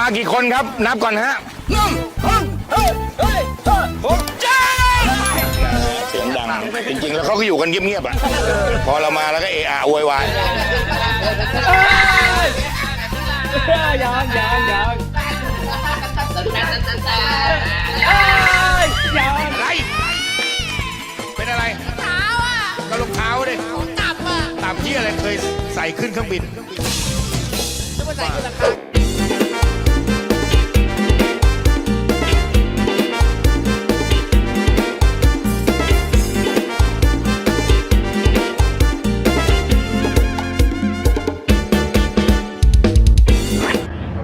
มากี่คนครับ นับก่อนฮะเสียงดัง จริงๆ แล้วเขาก็อยู่กันเงียบๆอะ พอเรามาแล้วก็เอะอะโวยวายยังยังยังอะไรเป็นอะไรเท้าอะก็รองเท้าดิจับอะตามที่อะไรเคยใส่ขึ้นเครื่องบินจะมาใส่กุราคา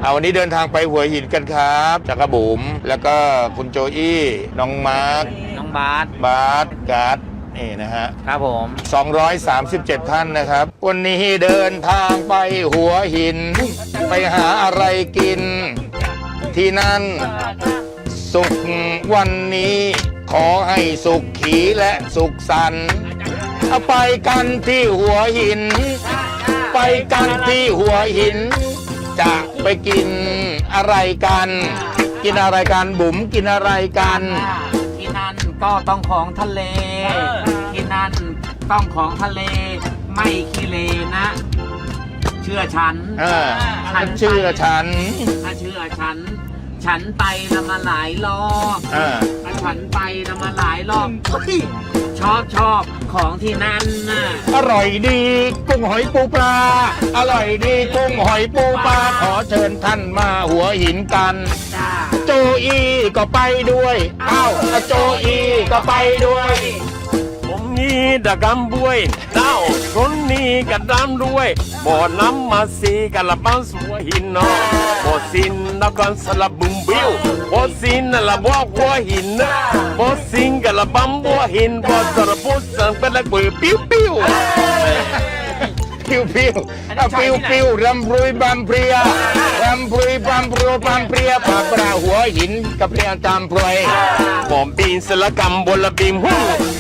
เอาวันนี้เดินทางไปหัวหินกันครับจากกระบุ๋มแล้วก็คุณโจอี้น้องมาร์คน้องบาสบาสการ์ดนี่นะฮะ ครับผม 237 ท่านนะครับ วันนี้เดินทางไปหัวหิน ไปหาอะไรกิน ที่นั่น สุขวันนี้ ขอให้สุขขีและสุขสันต์เอาไปกันที่หัวหิน ไปกันที่หัวหิน จะไปกินอะไรกัน กินอะไรกันบุ๋มกินอะไรกัน ที่นั่นก็ต้องของทะเล ที่นั่นต้องของทะเล ไม่ขี้เลนะ เชื่อฉันเออเชื่อฉัน ถ้าเชื่อฉัน ฉันไปนะมาหลายรอบเออถ้าฉันไปนะมาหลายรอบเฮ้ยชอบชอบของที่นั่นน่ะ อร่อยดีกุ้งหอยปูปลา อร่อยดีกุ้งหอยปูปลา ขอเชิญท่านมาหัวหินกัน จ้า โจอีก็ไปด้วย เอ้าโจอีก็ไปด้วยผม นี้ดะกำบวยเต้าคนนี้กะดำด้วยบ่อน้ำมาสีกะละบังสัวหินเนาะบ่สินนะกันสลับบุมบิวบ่สินนะละบ่หัวหินนะบ่สิงกะละบังบัวหินบ่สระบุสังเป็นละบือปิ้วปิ้ว พิวพิวเอาพิวพิวรำปรุยบำเพรียรำปรุยบำปรูบำเพรียปากปลาหัวหินกับเรียงตามปลอยบ่บินสละกำบละบิมฮู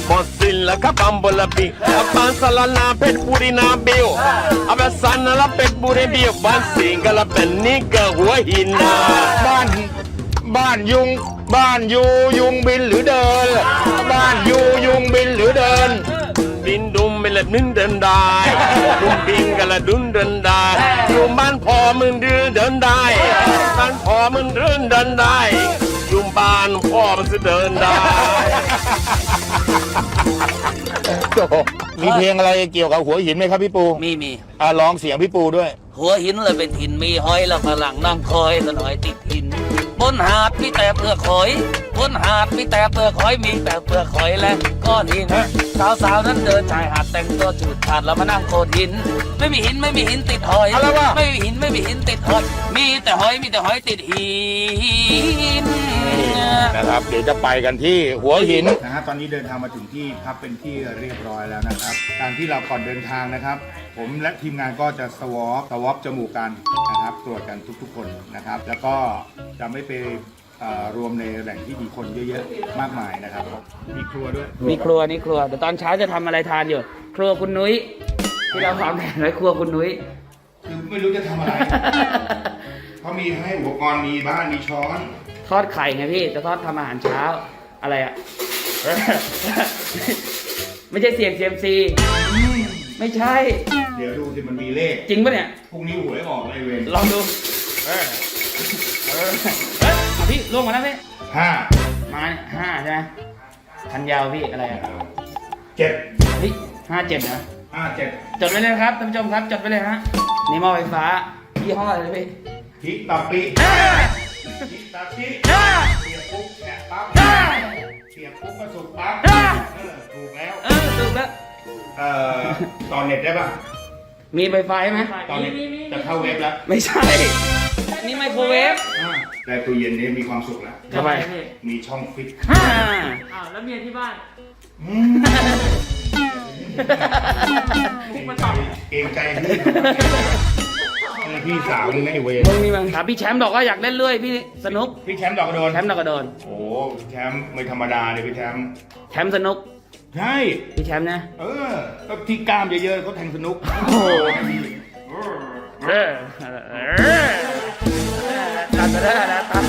บ่สินละกะบำบละบิอาบานสละนาเป็ดบุรีนาบิวอาบสันละเป็ดบุรีบิวบ้านสิงกะละเป็นนี่กะหัวหินนะบ้านบ้านยุงบ้านอยู่ยุงบินหรือเดิน บ้านอยู่ยุงบินหรือเดินบิน ดุมไม่ละนึนเดินได้ดุมบินกันละดุนเดินได้อยู่บ้านพอมึงเดินเดินได้บ้านพอมึงเดินเดินได้อยู่บ้านพ่อมันจะเดินได้โอ้โหมีเพลงอะไรเกี่ยวกับหัวหินไหมครับพี่ปูมีมีอะร้องเสียงพี่ปูด้วย หัวหินเลยเป็นหินมีหอยแล้วฝรั่งนั่งคอยสนอยติดหิน บนหาดมีแต่เปลือกหอย บนหาดมีแต่เปลือกหอยมีแต่เปลือกหอยและก้อนหินฮะสาวๆนั้นเดินชายหาดแต่งตัวจืดฉาดแล้วมานั่งโขดหิน ไม่มีหินไม่มีหินติดหอยอะไรวะไม่มีหินไม่มีหินติดหอย มีแต่หอยมีแต่หอยติดหินนะครับเดี๋ยวจะไปกันที่หัวหินนะฮะตอนนี้เดินทางมาถึงที่พักเป็นที่เรียบร้อยแล้วนะครับ การที่เราก่อนเดินทางนะครับ ผมและทีมงานก็จะสวอปสวอปจมูกกันนะครับ ตรวจกันทุกๆคนนะครับ แล้วก็จะไม่ไปเอ่อรวมในแหล่งที่มีคนเยอะๆ มากมายนะครับ มีครัวด้วย มีครัวนี่ครัวเดี๋ยวตอนเช้าจะทำอะไรทานอยู่ ครัวคุณนุ้ย ที่เราวางแผนไว้ครัวคุณนุ้ย คือไม่รู้จะทำอะไรเขามีให้อุปกรณ์มีบ้านมีช้อน ทอดไข่ไงพี่ จะทอดทำอาหารเช้าอะไรอะ ไม่ใช่เสียงเซียมซี ไม่ใช่ เดี๋ยวดูสิมันมีเลขจริงปะเนี่ย พรุ่งนี้หวยออกเลยเวรลองดู เออ เออเฮ้ยเอาพี่ลงมาแล้วพี่ห้ามาเนี่ยห้าใช่ไหมคันยาวพี่อะไรอะเจ็ดเฮ้ยห้าเจ็ดนะห้าเจ็ดจดไว้เลยนะครับท่านผู้ชมครับจดไว้เลยฮะนี่หม้อไฟฟ้ายี่ห้ออะไรพี่ทิตาปิอ่าทิตาชิอ่าเสียบปุ๊บแฉะปั๊บอ่าเสียบปุ๊บก็สุกปั๊บอ่าเออถูกแล้วเออถูกแล้วเอ่อต่อเน็ตได้ป่ะ มีไฟฟ้าไหมตอนเน็ตจะเข้าเว็บแล้วไม่ใช่ นี่ไมโครเวฟแต่ตู้เย็นนี้มีความสุขแล้ว ทำไม มีช่องฟิตอ่าอ้าวแล้วเมียที่บ้านอืมเกรงใจเกรงใจเออพี่สาวมึงนะไอ้เวรมึงนี่มั้งถามพี่แชมป์บอกว่าอยากเล่นเรื่อยพี่สนุกพี่แชมป์ดอกกระโดนแชมป์นอกกระโดนโอ้โหแชมป์ไม่ธรรมดาเลยพี่แชมป์แชมป์สนุก ใช่ พี่แชมป์นะ เออก็ที่กล้ามเยอะๆเขาแทงสนุก โอ้โห เออเออตอน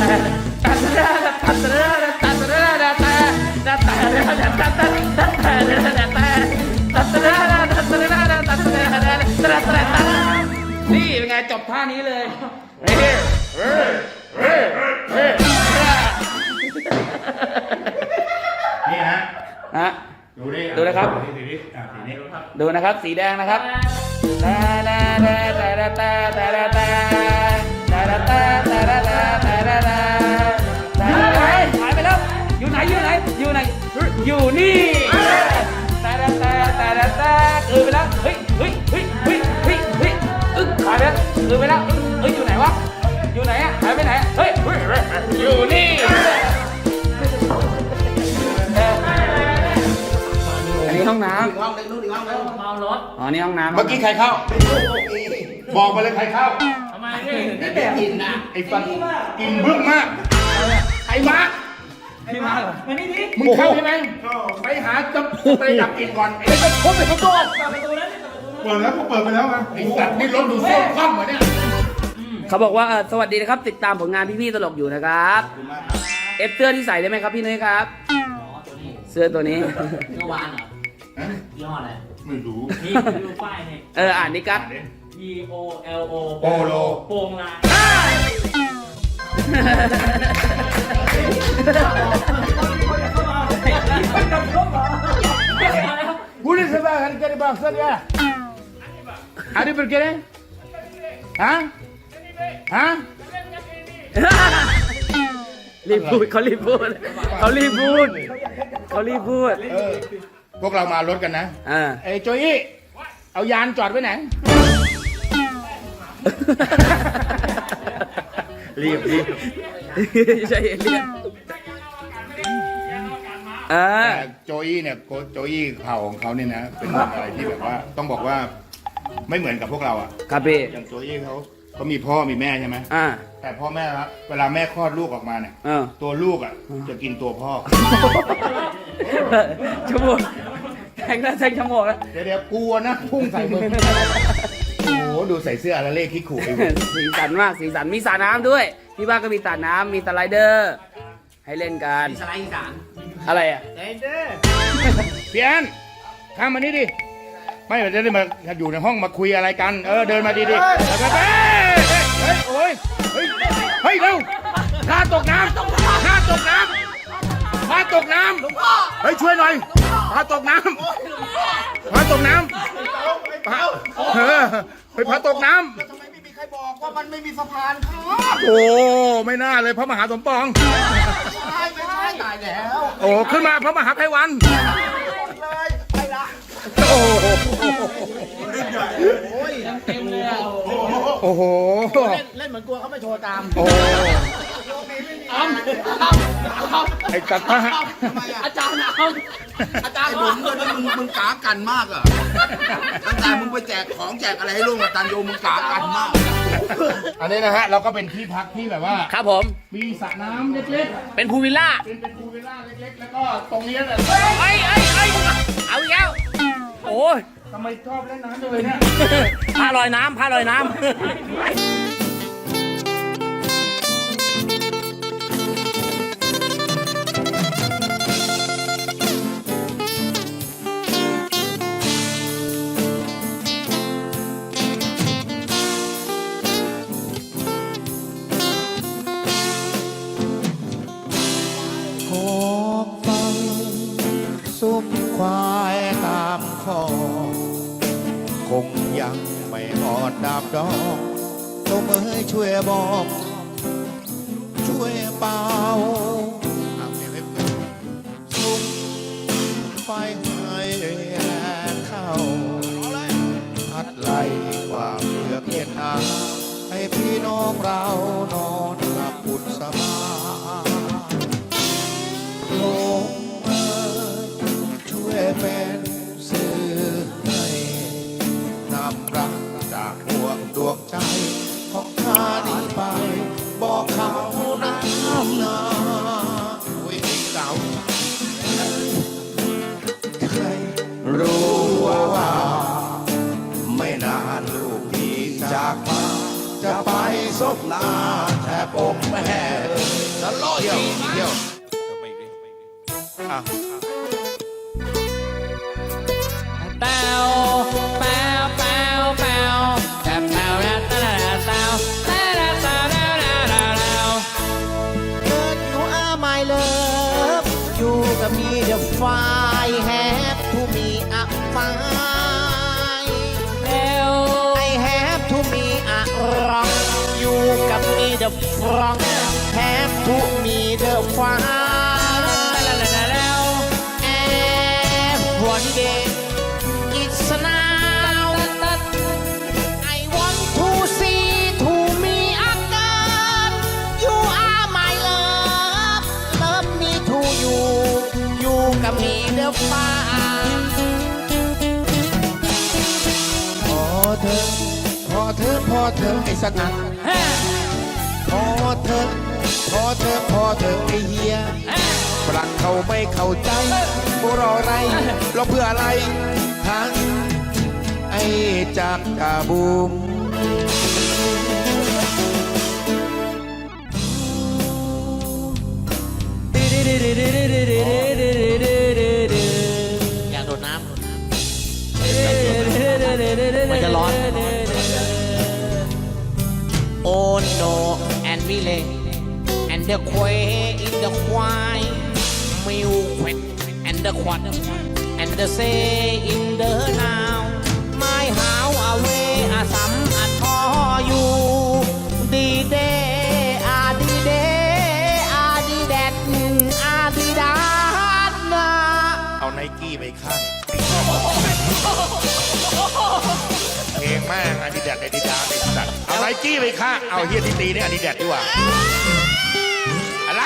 นี่เป็นไงจบท่านี้เลยนี่ฮะฮะดูดิดู นะครับ สีนี้อะสีนี้ดูนะครับ สีแดงนะครับแต่แต่แต่แต่แต่แต่แต่แต่แต่แต่แต่แต่แต่แต่แต่แต่หายไปแล้วอยู่ไหนอยู่ไหนอยู่ไหนอยู่นี่แต่แต่แต่แต่แต่แต่คือไปแล้วเฮ้ยเฮ้ยเฮ้ยเฮ้ยเฮ้ยเฮ้ยอึ๊กหายไปแล้วคือไปแล้วอึ๊กเฮ้ยอยู่ไหนวะอยู่ไหนอะหายไปไหนอะเฮ้ยเฮ้ยเฮ้ยอยู่นี่อันนี้ ห้องน้ำ ห้องนึงนู่นอีกห้องนึงเมารถอ๋อ นี่ห้องน้ำเมื่อกี้ใครเข้า บอกมาเลยใครเข้า ทำไมพี่นี่แบบกินนะไอ้ฟันกินบึ้งมาก ไอ้มาพี่มาเหรอมานี่ดิมึงเข้าใช่ไหมไปหาจะไปดับกลินก่อนไอ้จะพบไปเขาโดนเปิดประตูแล้วนี่เปิดประตูแล้วเปิดแล้วก็เปิดไปแล้วไงไอ้สัตว์นี่รถดูโซ่คว่ำเหรอเนี่ย เขาบอกว่าเอ่อสวัสดีนะครับ ติดตามผลงานพี่ๆตลกอยู่นะครับ เอฟเสื้อที่ใส่ได้ไหมครับพี่นุ้ยครับ เสื้อตัวนี้ เมื่อวานเหรอ ยี่ห้ออะไรไม่รู้นี่ดูป้ายนี่เอออ่านดิกัส P O L O โปโล โป่งลาย Pulis sa ba? Hari ka ni Baksan ya? Hari berkira? Ha? Ha? รีบพูดเขารีบพูดเขารีบพูดเขารีบพูด เออ พวกเรามารถกันนะอ่าเอ้ยโจยี่เอายานจอดไว้ไหน รีบรีบใช่เรียกเออแต่โจอี้เนี่ยโกโจอี้เผ่าของเขาเนี่ยนะ เป็นอะไรที่แบบว่าต้องบอกว่าไม่เหมือนกับพวกเราอะ ครับพี่ อย่างโจอี้เขา เขามีพ่อมีแม่ใช่ไหมอ่า แต่พ่อแม่ครับเวลาแม่คลอดลูกออกมาเนี่ยเออ ตัวลูกอะจะกินตัวพ่อจมูกแทงแล้วแทงจมูกแล้ว เดี๋ยวเดี๋ยวกลัวนะพุ่งใส่มึงโอ้โหดูใส่เสื้ออะไรเล่คิกขู่ไอ้เว้ยสีสันมากสีสันมีสระน้ำด้วย ที่บ้านก็มีสระน้ำมีสไลเดอร์ ให้เล่นกันสไลด์อีสานอะไรอะเด้เด้อพี่แอนข้ามมานี่ดิ ไม่เราจะได้มาอยู่ในห้องมาคุยอะไรกัน เออเดินมาดีๆแล้วก็เฮ้ยเฮ้ยโอ้ยเฮ้ยเฮ้ยเร็วพาตกน้ำพาตกน้ำพาตกน้ำเฮ้ยช่วยหน่อยพาตกน้ำพาตกน้ำพาเออเฮ้ยพาตกน้ำทำไมไม่มีใครบอกว่ามันไม่มีสะพานครับโอ้ไม่น่าเลยพระมหาสมปองใช่ไม่ใช่ตายแล้ว โอ้ขึ้นมาพระมหาไพวันเลย เต็มเลยอะโอ้โหเล่นเล่นเหมือนกลัวเขาไม่โชว์ตามโอ้อ้ำไอ้สัตว์พระทำไมอะอาจารย์เอาอาจารย์ผมเลยมึงมึงกากันมากอะตั้งแต่มึงไปแจกของแจกอะไรให้ลุงอาจารย์โยมมึงกากันมาก อันนี้นะฮะเราก็เป็นที่พักที่แบบว่า ครับผม มีสระน้ำเล็กเป็นพูลวิลล่าๆเป็นเป็นพูลวิลล่าเล็กๆ แล้วก็ตรงนี้เนี่ยไอ้ไอ้ไอ้เอาอีกแล้ว โอ้ยทำไมชอบเล่นน้ำจังเลยเนี่ยผ้าลอยน้ำผ้าลอยน้ำ ดาบดอกลงเอ้ยช่วยบอก ช่วยเป่าสุมไฟให้แย่เข้าพัดไล่ความเลือกเย็นหนาให้พี่น้องเรานอนหลับบุญสบาย กาของข้าดีไป บอกเขาน้นะโอ้ยเพลงเก่าใครรู้ว่า ไม่นานลูกพี่จากมาจะไปซบหน้าแทบอกแม่จะลอยเดียวอะ ธอ พอเธอ พอเธอไอ้สนั่นพอเธอ พอเธอ พอเธอไอ้เฮียฝรั่งเขาไม่เข้าใจรออะไรรอเพื่ออะไรฮะไอ้จากกาบูมอย มันจะร้อน โอ้โนแอนมิเลแอนเดอร์ควายอินเดอร์ควายมิวควายแอนเดอร์ควายแอนเดอร์เซอินเดอร์นาว ดิดาอาดิดาสไอ้สัตว์เอาไนกี้ไปข้างเอาเฮียที่ตีนี่อาดิดาสดีกว่าอะไร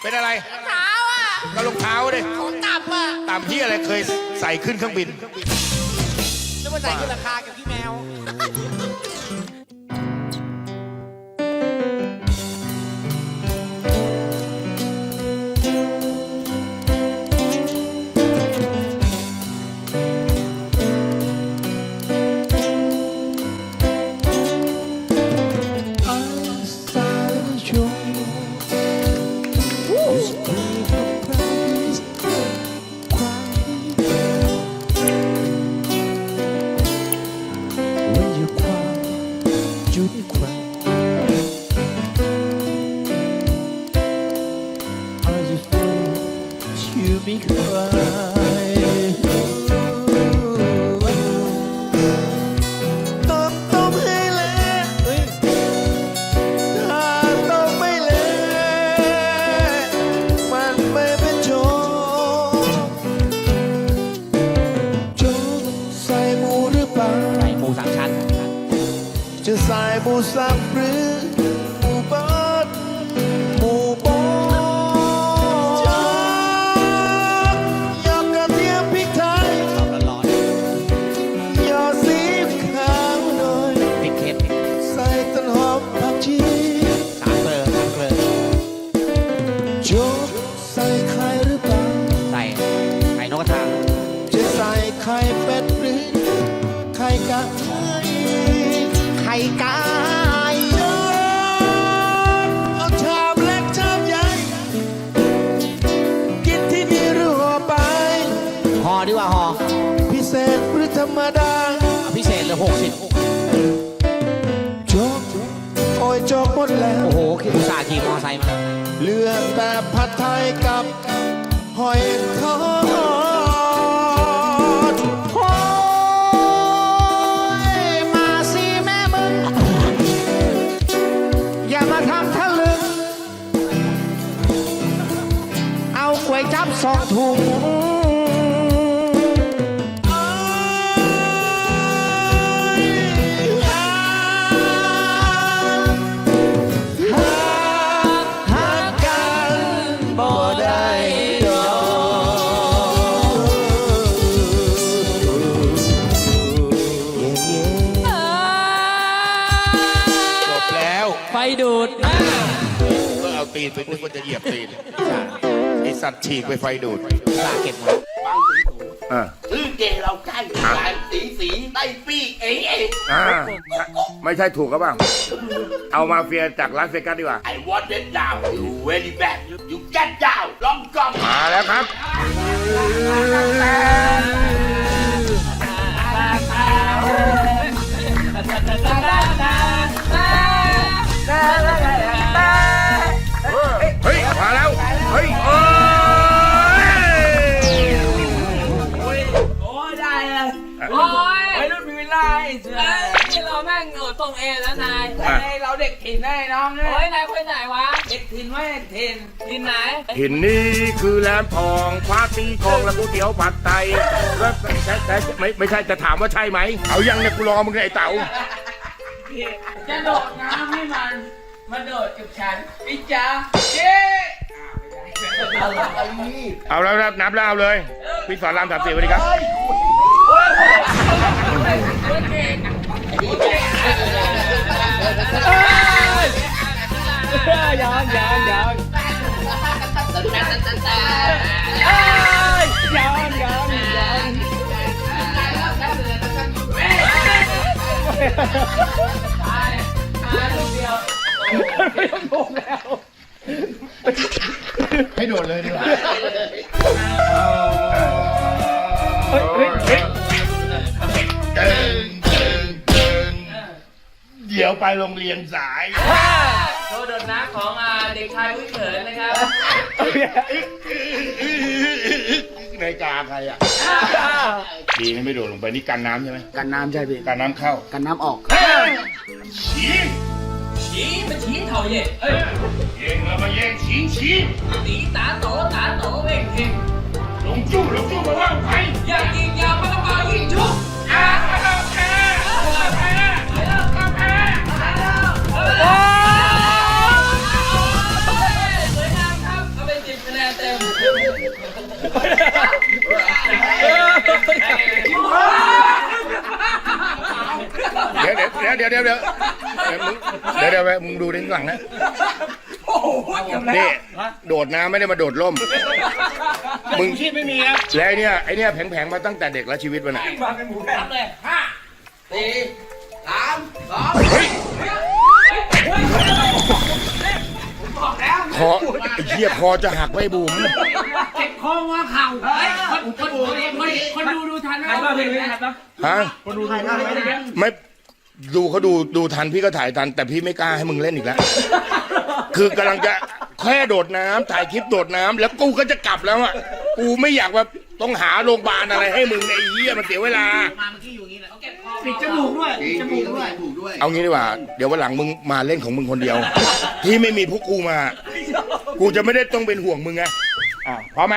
เป็นอะไรรองเท้าอะก็รองเท้าดิของต่ำอะต่ำที่อะไรเคยใส่ขึ้นเครื่องบิน แล้วมาใส่ขึ้นราคากับพี่แมว สองถุงหักกันบ่ได้ดอกเย้ๆจบแล้ว ไฟดูดก็เอาตีนไปนึกว่าจะเหยียบตีน ฉีกไปไฟดูดตาเก็บมาบาสีสูงอ่าชื่อเกเราใกล้หลายสีสีได้ปี้เอ๋เอ๋ไม่ใช่ถูกก็บ้าง เอามาเฟียจากลาสเวกัสดีกว่า I want it now you ready back you get down Long gone มาแล้วครับ งเอแล้วนายแต่เราเด็กถิ่นได้น้องเนี่ยโอ้ยนายคนไหนวะ เด็กถิ่นไว้ถิ่นถิ่นไหนถิ่นนี้คือแหลมทองควาตีทองแล้วก๋วยเตี๋ยวผัดไทแล้วแต่แต่ไม่ไม่ใช่จะถามว่าใช่ไหมเอายังเนี่ยกูรอมึงไอ้เต๋าจะโดดน้ำให้มันมาโดดกับฉันพี่จ๋าเจ๊เอาแล้วนับแล้วเอาเลยพี่สอนรามสามสี่สวัสดีครับ ยังยังยังยังยังยังไม่ต้องโดนแล้ว ให้โดดเลยดีกว่า เฮ้ยเฮ้ยเฮ้ย เดี๋ยวไปโรงเรียนสาย โชว์โดดน้ำของเด็กชายวุ้ยเขินนะครับในกาใครอะ ดีนะไม่โดดลงไปนี่กันน้ำใช่ไหมกันน้ำใช่พี่กันน้ำเข้ากันน้ำออก ฉี่ชี้มานชี้เท่าเย่เอ้ยเย่งเามาเย่งฉี่ฉี่ตีตาโตตาโตเว่งเพ่งลงจู้ลงจู้มาว่างไปอยากยิงยาไป เดี๋ยวเดี๋ยวเดี๋ยวเดี๋ยวมึงเดี๋ยวเดี๋ยวมึงดูด้านหลังนะโอ้โหเนี่โดดน้ำไม่ได้มาโดดร่ม มึงชีพไม่มีครับแล้วเนี่ยไอเนี่ยแผงๆมาตั้งแต่เด็กแล้วชีวิตมันอะมานหมูแผ่เลยห้าสี่สามสองเฮ้ยบอคอเทียบคอจะหักไวบูมเจ็บคอว่าเข่าเฮ้ยคนคนดูดูทันไหมฮะคนดูทันไหมไม่ ดูเขาดูดูทันพี่ก็ถ่ายทัน แต่พี่ไม่กล้าให้มึงเล่นอีกแล้ว คือกำลังจะแค่โดดน้ำถ่ายคลิปโดดน้ำแล้วกูก็จะกลับแล้วอะกูไม่อยากว่าต้องหาโรงพยาบาลอะไรให้มึงในยไอ้เหี้ยมันเสียเวลา มาเมื่อกี้อยู่นี้แหละเขาเก็บคอปิดจมูกด้วยปิดจมูกด้วยูด้วยเอางี้ดีกว่า เดี๋ยววันหลังมึงมาเล่นของมึงคนเดียว ที่ไม่มีพวกกูมา กูจะไม่ได้ต้องเป็นห่วงมึงไงอะพร้อมไหม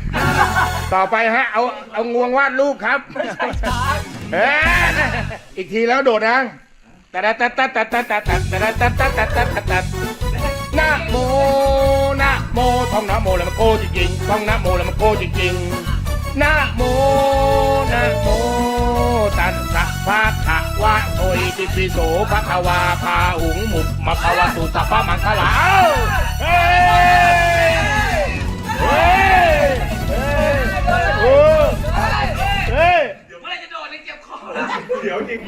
อไปฮะ เอาเอางวงวาดรูปครับเอ๊ะอีกทีแล้วโดดนะแต่แต่แต่แต่แต่แต่แต่แต่แต่แต่แต่แต่แต่นะโมนะโมท่องนะโมแล้วมันโกจริงๆท่องนะโมแล้วมันโกจริงๆนะโมนะโมตันสะภะคะวะโตอิติปิโสภะคะวาพาหุงหมุกมะคะวะตุสัพพะมังคลาเอ้าเฮ้ยเฮ้ เดี๋ยวจริง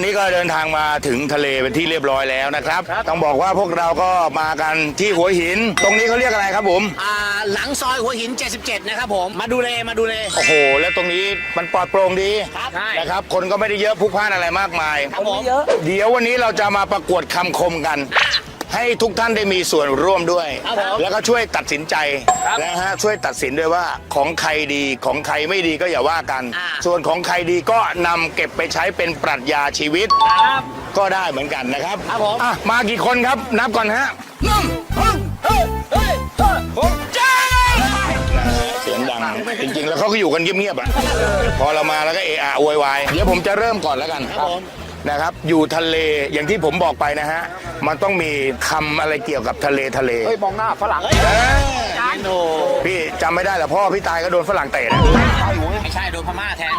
อ่าตอนนี้ก็เดินทางมาถึงทะเลเป็นที่เรียบร้อยแล้วนะครับ ต้องบอกว่าพวกเราก็มากันที่หัวหิน ตรงนี้เขาเรียกอะไรครับผม อ่าหลังซอยหัวหิน 77 นะครับผม มาดูเลมาดูเลโอ้โห แล้วตรงนี้มันปลอดโปร่งดีใช่ นะครับ คนก็ไม่ได้เยอะพลุกพล่านอะไรมากมาย ครับผม เดี๋ยววันนี้เราจะมาประกวดคำคมกัน ให้ทุกท่านได้มีส่วนร่วมด้วย ครับผม แล้วก็ช่วยตัดสินใจนะฮะช่วยตัดสินด้วยว่าของใครดีของใครไม่ดีก็อย่าว่ากันส่วนของใครดีก็นำเก็บไปใช้เป็นปรัชญาชีวิต ครับ ก็ได้เหมือนกันนะครับครับผม อะมากี่คนครับนับก่อนฮะเสียงดัง จริงๆ แล้วเขาก็อยู่กันเงียบๆอะ พอเรามาแล้วก็เอะอะโวยวาย เดี๋ยวผมจะเริ่มก่อนแล้วกัน นะครับ อยู่ทะเลอย่างที่ผมบอกไปนะฮะ มันต้องมีคำอะไรเกี่ยวกับทะเลทะเล เฮ้ย มองหน้าฝรั่งเอ้ยจานโนพี่จำไม่ได้เหรอพ่อพี่ตายก็โดนฝรั่งเตะนะไม่ใช่โดนพม่าแทง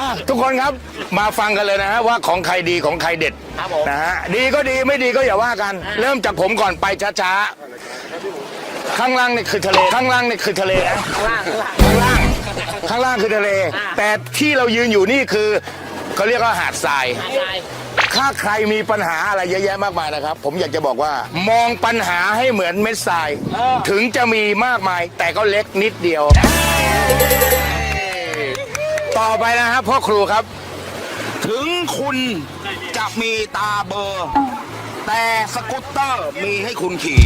อะทุกคนครับมาฟังกันเลยนะฮะว่าของใครดีของใครเด็ดครับผม นะฮะดีก็ดีไม่ดีก็อย่าว่ากัน เริ่มจากผมก่อนไปช้าๆข้างล่างนี่คือทะเลข้างล่างนี่คือทะเลนะล่างล่างข้างล่าง ข้างล่างคือทะเล อ่า แต่ที่เรายืนอยู่นี่คือเขาเรียกว่าหาดทรายใช่ถ้าใครมีปัญหาอะไรเยอะแยะมากมายนะครับ ผมอยากจะบอกว่ามองปัญหาให้เหมือนเม็ดทรายถึงจะมีมากมาย แต่ก็เล็กนิดเดียว ต่อไปนะครับพ่อครูครับ ถึงคุณจะมีตาเบลอร์ แต่สกูตเตอร์มีให้คุณขี่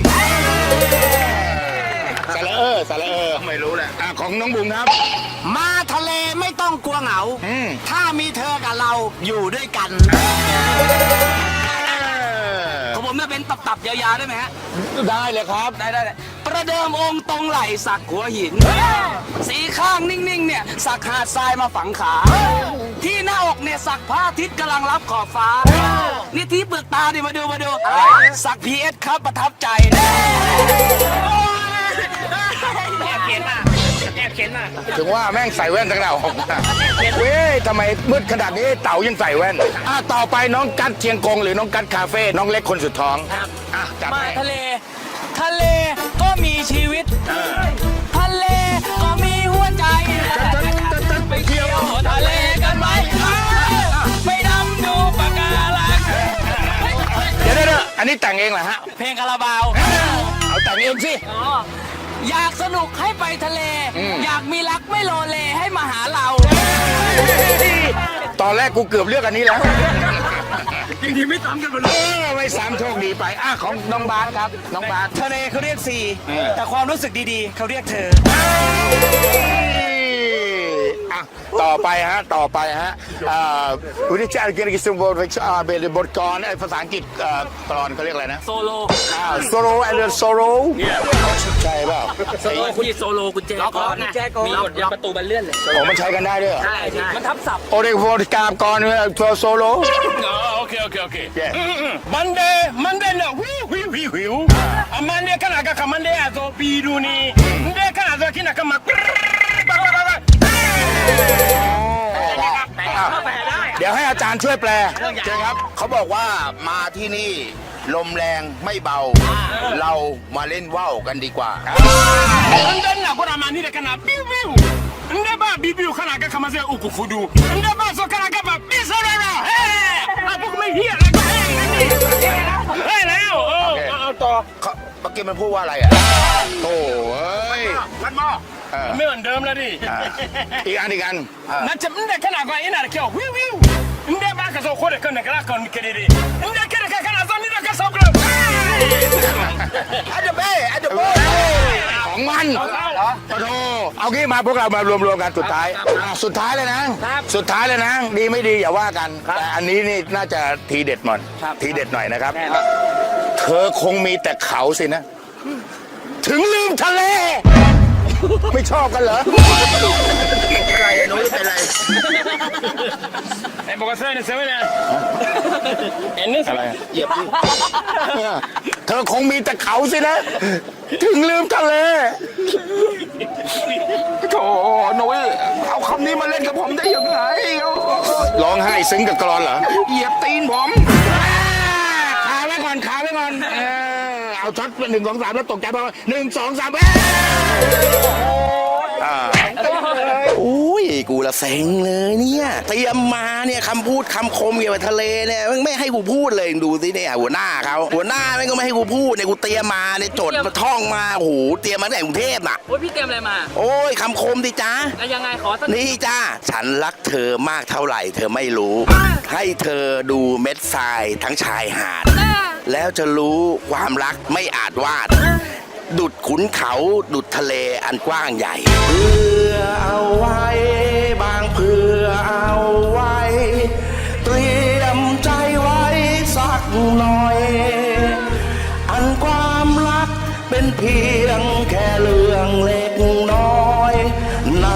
สาระเออสาระเออไม่รู้แหละอะของน้องบุ๋มครับ มาทะเลไม่ต้องกลัวเหงา อืมถ้ามีเธอกับเราอยู่ด้วยกันของผมจะเป็นตับๆยาวๆได้ไหมฮะ ได้เลยครับ ได้ได้ได้ประเดิมองค์ตรงไหลสักหัวหิน สีข้างนิ่งๆ เนี่ย สักหาดทรายมาฝังขา ที่หน้าอกเนี่ย สักพระอาทิตย์กำลังรับขอบฟ้า นี่ที่เปลือกตาดิมาดูมาดู สักพีเอสครับประทับใจ แอบเขียนมาแอบเขียนมาถึงว่าแม่งใส่แว่นตั้งแต่ออกมาเว้ยทำไมมืดขนาดนี้เต๋ายังใส่แว่นอะต่อไปน้องกัดเชียงกงหรือน้องกัดคาเฟ่น้องเล็กคนสุดท้องครับอะจัดมาให้ทะเล ทะเลก็มีชีวิต ทะเลก็มีหัวใจไปเที่ยวทะเลกันไหมไปดำดูปะการังเดี๋ยวเดี๋ยวเดี๋ยวอันนี้แต่งเองเหรอฮะเพลงคาราบาวเอาแต่งเองสิ อยากสนุกให้ไปทะเล อยากมีรักไม่โลเลให้มาหาเรา ตอนแรกกูเกือบเลือกอันนี้แล้วจริงๆไม่ซ้ำกันไปเลยไม่ซ้ำโชคดีไปอะของน้องบาสครับ น้องบาสทะเลเขาเรียกซีแต่ความรู้สึกดีๆเขาเรียกเธอ อะต่อไปฮะต่อไปฮะอ่าวิธีการเกี่ยวกับสมบูรณ์อ่าเป็นบทกลอนไอ้ภาษาอังกฤษเอ่อกลอนเขาเรียกอะไรนะโซโลโซโลแอนด์โซโลใช่เปล่าโซโลคุณโซโลกุญแจกอนกุญแจกอนมีกดประตูมันเลื่อนเลยผมมันใช้กันได้ด้วยเหรอใช่ใช่มันทับศัพท์โอเดโฟร์กาบกรโซโล Okay, okay, okay. Yeah. Monday, Monday na wiu wiu wiu wiu. A Monday kana kaka Monday azo bidu ni. Monday kana azo kina kama. เดี๋ ยวให้อาจารย์ช่วยแปล เจ๊ครับเขาบอกว่ามาที่นี่ ลมแรงไม่เบา เรามาเล่นว่าวกันดีกว่า Monday na kuna mani de kana biu biu. Nde ba bibiu kana kaka maze ukufudu. Nde ba so kana kama bisarara. Hey! Abu me here. Hey, now. Oh, oh, to. เขาเมื่อกี้มันพูดว่าอะไรอะโอ้เอ้ย มันมอ เออ ไม่เหมือนเดิมแล้วดิอะอีกอันอีกอัน na ce inda kana ga ina da kyau wiu wiu inda ba ka so ko da kan da kana kan kedede inda kada ka kana so ni da ka so ko อันเดเบ้อันเดเบ้ของมันปะโทเอางี้มาพวกเรามารวมๆกันสุดท้ายอะสุดท้ายเลยนะ สุดท้ายเลยนะ ดีไม่ดีอย่าว่ากัน แต่อันนี้นี่น่าจะทีเด็ดหน่อยทีเด็ดหน่อยนะครับ เธอคงมีแต่เขาสินะ ถึงลืมทะเล ไม่ชอบกันเหรออะไรอะนุ้ยเป็นไร eh pokoknya ini sebenarnya ini อะไรเหยียบดิเธอคงมีแต่เขาสินะ ถึงลืมทะเลโถนุ้ยเอาคำนี้มาเล่นกับผมได้ยังไงโอ้ร้องไห้ซึ้งกับกรอนเหรอ เหยียบตีนผม เอาช็อตเป็นหนึ่งสองสามแล้วตกใจเพราะว่าหนึ่งสองสามเอ้ยอ่าอุ้ยกูละเซ็งเลยเนี่ยเตรียมมาเนี่ยคำพูดคำคมเกี่ยวกับทะเลเนี่ยมันไม่ให้กูพูดเลยดูสิเนี่ยหัวหน้าเขาหัวหน้าแม่งก็ไม่ให้กูพูดเนี่ยกูเตรียมมาเนี่ยจดมาท่องมาโอ้โหเตรียมมาตั้งแต่กรุงเทพน่ะโอ้ยพี่เตรียมอะไรมาโอ้ยคำคมดิจ้าแล้วยังไงขอสักนี่จ้าฉันรักเธอมากเท่าไหร่ เธอไม่รู้ ให้เธอดูเม็ดทรายทั้งชายหาด แล้วจะรู้ความรักไม่อาจวาด ดุดขุนเขาดุดทะเลอันกว้างใหญ่เพื่อเอาไว้ บางเพื่อเอาไว้ เตรียมใจไว้สักหน่อย อันความรักเป็นเพียงแค่เรื่องเล็กน้อยใน